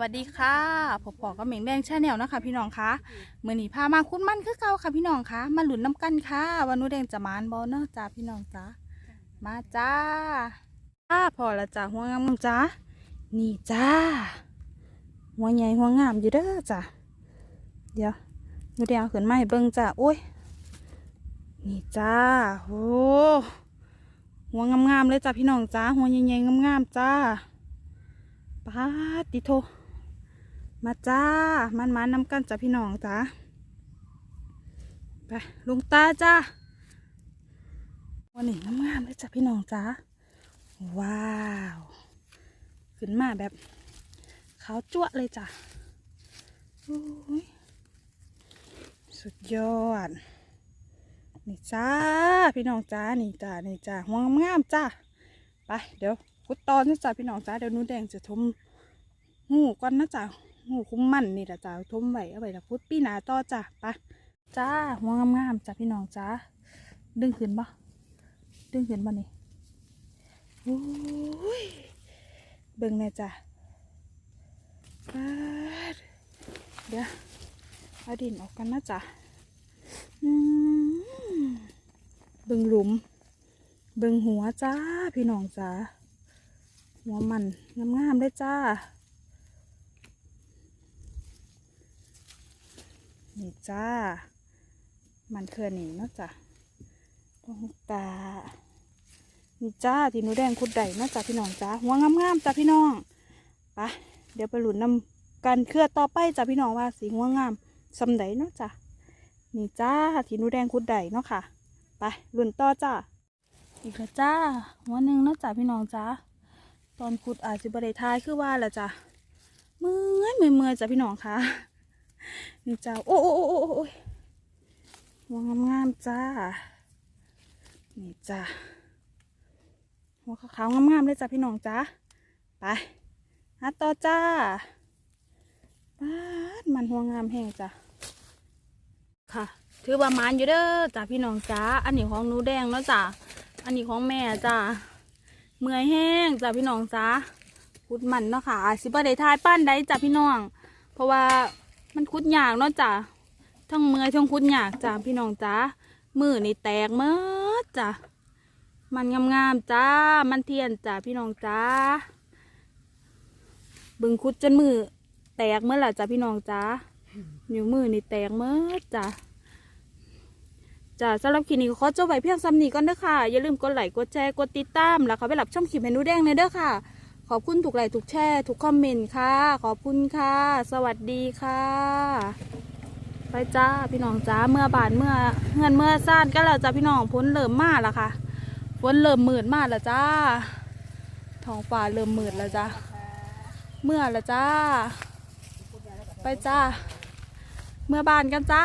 วัสดีค่ะผมปอกับเหม่งแดงชาแนลนะคะ พี่น้องคะเมื่อนีพามาคุ้นมั่นคือเก่าค่ะ พี่น้องคะมาหลุนน้ำกันค่ะวันนู้แดงจะมานบอเนาะจ้าพี่น้องจ้ามาจ้าจ้าพอละจ้าหัวงามจ้านี่จ้าหัวใหญ่หัวงามอยู่เด้อจ้าเดี๋ยวนูแดงขึ้นมาให้เบิ่งจ้าโอ้ยนี่จ้าโอ้หัวงามๆเลยจ้าพี่น้องจ้าหัวใหญ่ๆงามๆจ้าปาติโท มาจ้า มันมานน้ำกันจ้ะพี่น้องจ้าไปลุงตาจ้าวันนี้งามเลยจ้ะพี่น้องจ้าว้าว ขึ้นมาแบบขาวจั่วะเลยจ้ะสุดยอด นี่จ้า พี่น้องจ้า นี่จ้า นี่จ้าหัวงามจ้าไป เดี๋ยวคุดตอนนะจ้าพี่น้องจ้า เดี๋ยวนูแดงจะทมหูก่อนนะจ๊ะ หูคุ้มมันนี่แหละจ้ะทุ่มไว้เอาไว้ละพุดปีหนาต่อจ้ะไปจ้าหัวงามๆจ้ะพี่น้องจ้าดึงขึ้นบ่ดึงขึ้นบ่นี่โอ้ยเบิ่งแน่จ้ะปาดเดี๋ยวเอาดินออกกันนะจ๊ะอืมเบิ่งหลุม เบิ่งหัวจ้าพี่น้องจ้าหัวมันงามๆเลยจ้า นี่จ้า มันเคลื่อนนี่เนาะจ้ะตรงตา นี่จ้าที่หนูแดงคุดใดเนาะจ้ะพี่น้องจ้าหัวงามๆจ้ะพี่น้องไปเดี๋ยวไปหลุนนำกันเคลื่อต่อไปจ้ะพี่น้องว่าสีหัวงามสำใดเนาะจ้ะนี่จ้าที่หนูแดงคุดใดเนาะค่ะ ไปหลุนต่อจ้าอีกแล้วจ้า หัวหนึ่งเนาะจ้ะพี่น้องจ้าตอนขุดอาจจะบริทายคือว่าแหละจ้ะเมื่อยเมื่อยเมื่อยจ้ะพี่น้องค่ะ นี่จ้า โอ้โอ้โอ้โอ้โอ้ยหัวงามงามๆจ้า นี่จ้าหัวขาวๆงามๆเลยจ้าพี่น้องจ้า ไปหาต่อจ้าป้าดมันหัวงามแห้งจ้าค่ะ ถือว่ามันอยู่เด้อจ้าพี่น้องจ้า อันนี้ของหนูแดงเนาะจ้า อันนี้ของแม่จ้า เมื่อยแห้งจ้าพี่น้องจ้าพุดมันเนาะค่ะสิบ่ได้ทายป้านใดจ้าพี่น้อง เพราะว่า มันคุดยากเนาะจ้ะทั้งเมื่อยทั้งคุดยากจ้ะพี่น้องจ้ามือนี่แตกเมื่อจ้ะมันงามๆจ้า มันเทียนจ้ะพี่น้องจ้าบึงคุดจนมือแตกเมื่อไหร่จ้ะพี่น้องจ้านิ้วมือนี่แตกเมื่อจ้ะจ้ะสำหรับคลิปนี้ขอจบไว้เพียงซ้ำนี้ก่อนเด้อค่ะ อย่าลืมกดไลค์กดแชร์กดติดตามแล้วเขาไปหลับช่องคลิปเมนูแดงเลยเด้อค่ะ ขอบคุณทุกไลค์ทุกแชร์ทุกคอมเมนต์ค่ะ ขอบคุณค่ะ สวัสดีค่ะ ไปจ้าพี่น้องจ้าเมื่อบานเมื่อเงินเมื่อซ่านก็แล้วจ้าพี่น้องพ้นเริ่มมาแล้วค่ะฝนเริ่มมืดมากแล้วจ้าท้องฟ้าเริ่มมืดแล้วจ้าเมื่อแล้วจ้า ไปจ้า เมื่อบานกันจ้า